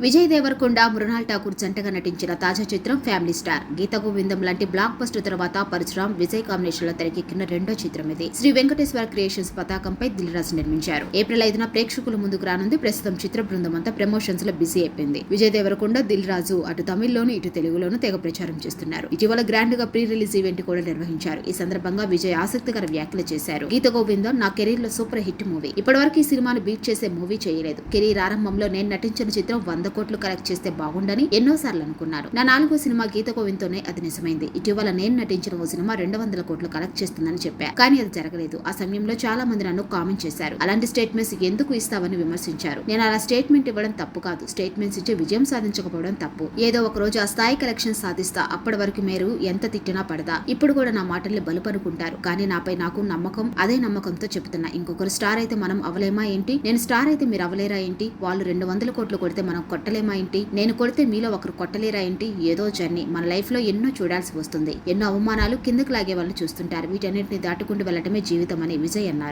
విజయ్ దేవరకొండ మృణాల్ ఠాకూర్ జంటగా నటించిన తాజా చిత్రం ఫ్యామిలీ స్టార్ గీత గోవిందం లాంటి బ్లాక్ బస్టర్ తర్వాత పరశురామ్ విజయ్ కాంబినేషన్లో తెరకెక్కిన రెండో చిత్రం ఇది. శ్రీ వెంకటేశ్వర క్రియేషన్స్ పతాకంపై దిల్రాజ్ నిర్మించారు. ఏప్రిల్ ఐదున ప్రేక్షకుల ముందుకు రానుంది. ప్రస్తుతం చిత్ర బృందం అంతా ప్రమోషన్స్లో బిజీ అయిపోయింది. విజయ్ దేవరకొండ దిల్ రాజు అటు తమిళ్ళోను ఇటు తెలుగులోను తెగ ప్రచారం చేస్తున్నారు. ఇటీవల గ్రాండ్గా ప్రీ రిలీజ్ ఈవెంట్ కూడా నిర్వహించారు. ఈ సందర్భంగా విజయ్ ఆసక్తికర వ్యాఖ్యలు చేశారు. గీత గోవిందం నా కెరీర్లో సూపర్ హిట్ మూవీ ఇప్పటివరకు ఈ సినిమాను బీట్ చేసే మూవీ చేయలేదు. కెరీర్ ఆరంభంలో నేను నటించిన చిత్రం వంద కోట్లు కలెక్ట్ చేస్తే బాగుండని ఎన్నోసార్లు అనుకున్నారు. నా నాలుగో సినిమా గీత గోవిందతోనే అది నిజమైంది. ఇటీవల నేను నటించిన ఓ సినిమా రెండు వందల కోట్లు కలెక్ట్ చేస్తుందని చెప్పా. కానీ అది జరగలేదు. ఆ సమయంలో చాలా మంది నన్ను కామెంట్ చేశారు. అలాంటి స్టేట్మెంట్స్ ఎందుకు ఇస్తావని విమర్శించారు. నేను అలా స్టేట్మెంట్ ఇవ్వడం తప్పు కాదు. స్టేట్మెంట్స్ ఇచ్చి విజయం సాధించకపోవడం తప్పు. ఏదో ఒక రోజు ఆ స్థాయి కలెక్షన్ సాధిస్తా. అప్పటి వరకు మీరు ఎంత తిట్టినా పడదా? ఇప్పుడు కూడా నా మాటల్ని బలుపనుకుంటారు కానీ నాపై నాకు నమ్మకం అదే నమ్మకంతో చెప్తున్నా ఇంకొకరు స్టార్ అయితే మనం అవలేమా ఏంటి? నేను స్టార్ అయితే మీరు అవలేరా ఏంటి? వాళ్ళు రెండు వందల కోట్లు కొడితే మనం కొట్టలేమా ఏంటి? నేను కొడితే మీలో ఒకరు కొట్టలేరా ఏంటి? ఏదో జర్నీ. మన లైఫ్లో ఎన్నో చూడాల్సి వస్తుంది. ఎన్నో అవమానాలు కిందకు లాగే వాళ్ళు చూస్తుంటారు. వీటన్నిటిని దాటుకుంటూ వెళ్ళటమే జీవితం అని విజయ్ అన్నారు.